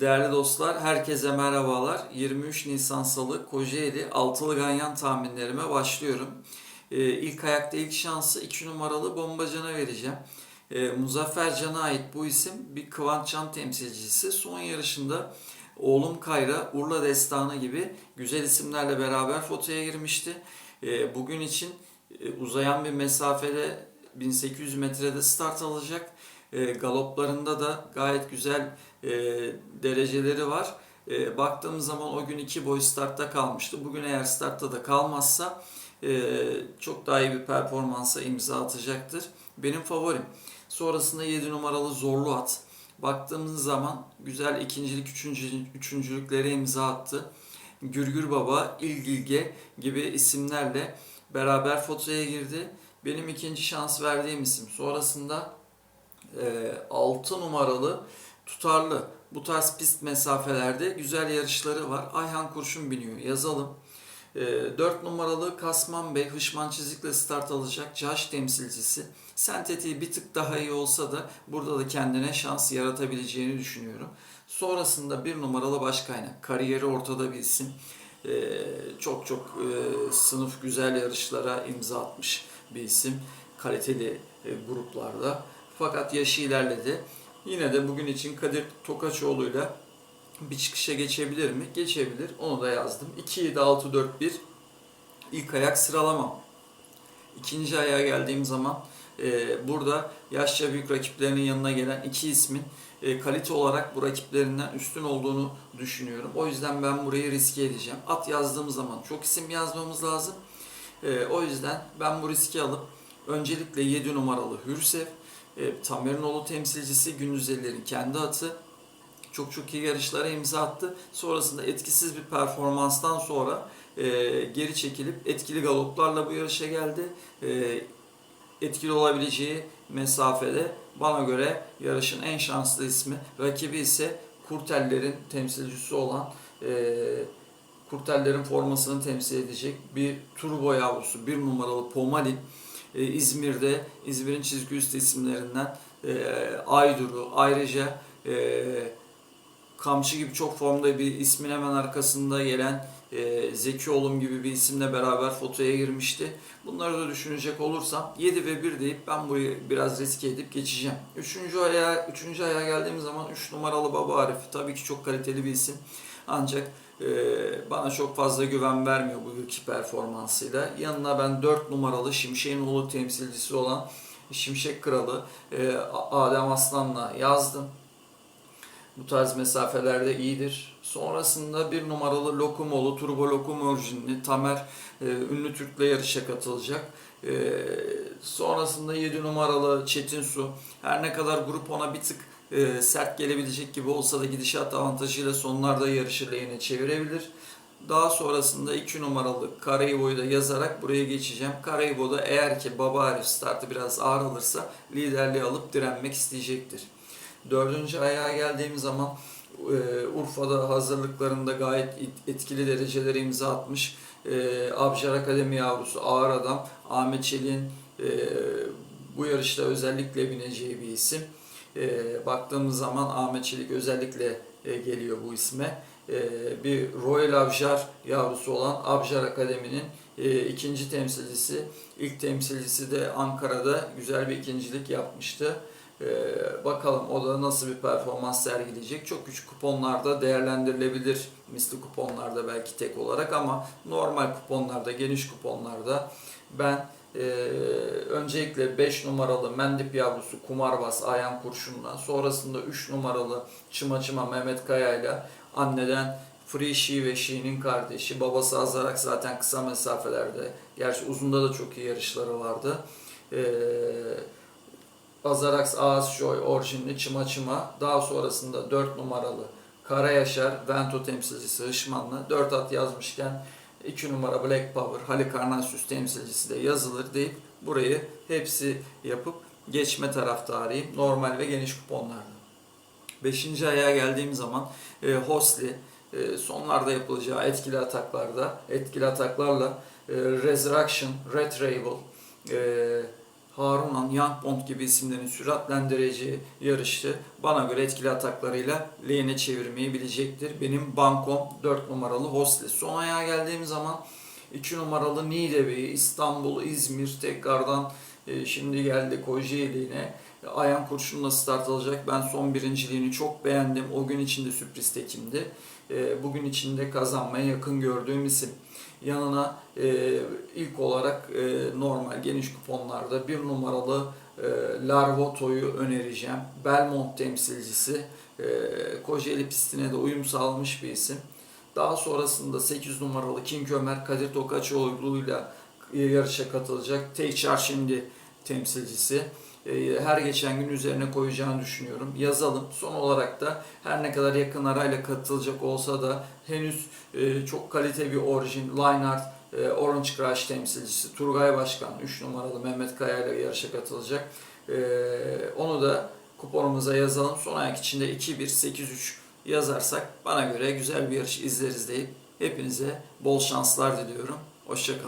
Değerli dostlar, herkese merhabalar. 23 Nisan Salı Kocaeli Altılı Ganyan tahminlerime başlıyorum. Ee, ilk ayakta ilk şansı 2 numaralı Bombacan'a vereceğim. Ee, Muzaffer Can'a ait bu isim bir Kıvanç Can temsilcisi. Son yarışında Oğlum Kayra, Urla Destanı gibi güzel isimlerle beraber fotoya girmişti. Ee, bugün için e, uzayan bir mesafede 1800 metrede start alacak. E, galoplarında da gayet güzel e, dereceleri var. E, baktığımız zaman o gün iki boy startta kalmıştı. Bugün eğer startta da kalmazsa e, çok daha iyi bir performansa imza atacaktır. Benim favorim. Sonrasında 7 numaralı Zorlu At. Baktığımız zaman güzel ikincilik, üçüncülük, üçüncülüklere imza attı. Gürgür Baba, İlgilge gibi isimlerle beraber fotoya girdi. Benim ikinci şans verdiğim isim. Sonrasında e, 6 numaralı tutarlı. Bu tarz pist mesafelerde güzel yarışları var. Ayhan Kurşun biniyor. Yazalım. E, 4 numaralı Kasman Bey Hışman Çizik'le start alacak. Caş temsilcisi. Sentetiği bir tık daha iyi olsa da burada da kendine şans yaratabileceğini düşünüyorum. Sonrasında bir numaralı baş kaynak. Kariyeri ortada bir isim. E, çok çok e, sınıf güzel yarışlara imza atmış bir isim. Kaliteli e, gruplarda. Fakat yaşı ilerledi. Yine de bugün için Kadir Tokaçoğlu'yla bir çıkışa geçebilir mi? Geçebilir. Onu da yazdım. 2-7-6-4-1 ilk ayak sıralamam. İkinci ayağa geldiğim zaman e, burada yaşça büyük rakiplerinin yanına gelen iki ismin e, kalite olarak bu rakiplerinden üstün olduğunu düşünüyorum. O yüzden ben burayı riske edeceğim. At yazdığım zaman çok isim yazmamız lazım. E, o yüzden ben bu riski alıp öncelikle 7 numaralı Hürsev, e, Tamerinoğlu temsilcisi Gündüzelilerin kendi atı çok çok iyi yarışlara imza attı. Sonrasında etkisiz bir performanstan sonra e, geri çekilip etkili galoplarla bu yarışa geldi. E, etkili olabileceği mesafede bana göre yarışın en şanslı ismi. Rakibi ise Kurtellerin temsilcisi olan e, Kurtellerin formasını temsil edecek bir turbo yavrusu, bir numaralı Pomalin. E, İzmir'de, İzmir'in çizgi üstü isimlerinden e, Aydur'u, ayrıca e, Kamçı gibi çok formda bir ismin hemen arkasında gelen Zeki Oğlum gibi bir isimle beraber fotoya girmişti. Bunları da düşünecek olursam 7 ve 1 deyip ben burayı biraz riske edip geçeceğim. Üçüncü ayağa, üçüncü ayağa geldiğim zaman 3 numaralı Baba Arif tabii ki çok kaliteli bir isim. Ancak bana çok fazla güven vermiyor bu yılki performansıyla. Yanına ben 4 numaralı Şimşek'in oğlu temsilcisi olan Şimşek Kralı e, Adem Aslan'la yazdım. Bu tarz mesafelerde iyidir. Sonrasında bir numaralı Lokumoğlu, Turbo Lokum orijinli Tamer e, ünlü Türk'le yarışa katılacak. E, sonrasında 7 numaralı Çetin Su. Her ne kadar grup ona bir tık e, sert gelebilecek gibi olsa da gidişat avantajıyla sonlarda yarışı lehine çevirebilir. Daha sonrasında 2 numaralı Karaybo'yu da yazarak buraya geçeceğim. Karaybo'da eğer ki Baba Arif startı biraz ağır alırsa liderliği alıp direnmek isteyecektir. Dördüncü ayağa geldiğim zaman e, Urfa'da hazırlıklarında gayet etkili dereceleri imza atmış. E, Abjar Akademi yavrusu ağır adam Ahmet Çelik'in e, bu yarışta özellikle bineceği bir isim. E, baktığımız zaman Ahmet Çelik özellikle e, geliyor bu isme. E, bir Royal Abjar yavrusu olan Abjar Akademi'nin e, ikinci temsilcisi. İlk temsilcisi de Ankara'da güzel bir ikincilik yapmıştı. Ee, bakalım o da nasıl bir performans sergileyecek. Çok küçük kuponlarda değerlendirilebilir. Misli kuponlarda belki tek olarak ama normal kuponlarda, geniş kuponlarda ben e, öncelikle 5 numaralı Mendip yavrusu Kumarbaz Ayhan Kurşun'la sonrasında 3 numaralı Çıma Çıma Mehmet Kaya ile anneden Free She ve She'nin kardeşi. Babası Azarak zaten kısa mesafelerde. Gerçi uzunda da çok iyi yarışları vardı. Eee Azarax Ağız Joy orijinli Çıma Çıma. Daha sonrasında 4 numaralı Kara Yaşar Vento temsilcisi Hışmanlı. 4 at yazmışken 2 numara Black Power Halikarnassus temsilcisi de yazılır deyip burayı hepsi yapıp geçme taraftarıyım. Normal ve geniş kuponlarda. 5. ayağa geldiğim zaman e, Hosli e, sonlarda yapılacağı etkili ataklarda etkili ataklarla e, Resurrection, Red Rabel, e, Harunan, Young Bond gibi isimlerin süratlendireceği yarıştı. Bana göre etkili ataklarıyla lehine çevirmeyi bilecektir. Benim bankom 4 numaralı Hostes. Son ayağa geldiğim zaman 2 numaralı Niğdebeyi, İstanbul, İzmir tekrardan e, şimdi geldi Kocaeli'ne. Ayhan Kurşun'la start alacak. Ben son birinciliğini çok beğendim. O gün içinde sürpriz tekimdi. E, bugün içinde kazanmaya yakın gördüğüm isim. Yanına e, ilk olarak e, normal geniş kuponlarda bir numaralı e, Larvoto'yu önereceğim. Belmont temsilcisi. E, Kocaeli pistine de uyum sağlamış bir isim. Daha sonrasında 8 numaralı King Ömer Kadir Tokaçoğlu'yla yarışa katılacak. Tekçar şimdi temsilcisi. E, Her geçen gün üzerine koyacağını düşünüyorum. Yazalım. Son olarak da her ne kadar yakın arayla katılacak olsa da henüz e, çok kalite bir orijin Lineart e, Orange Crush temsilcisi Turgay Başkan 3 numaralı Mehmet Kaya ile yarışa katılacak. Onu da kuponumuza yazalım. Son ayak içinde 2-1-8-3 yazarsak bana göre güzel bir yarış izleriz deyip hepinize bol şanslar diliyorum. Hoşçakalın.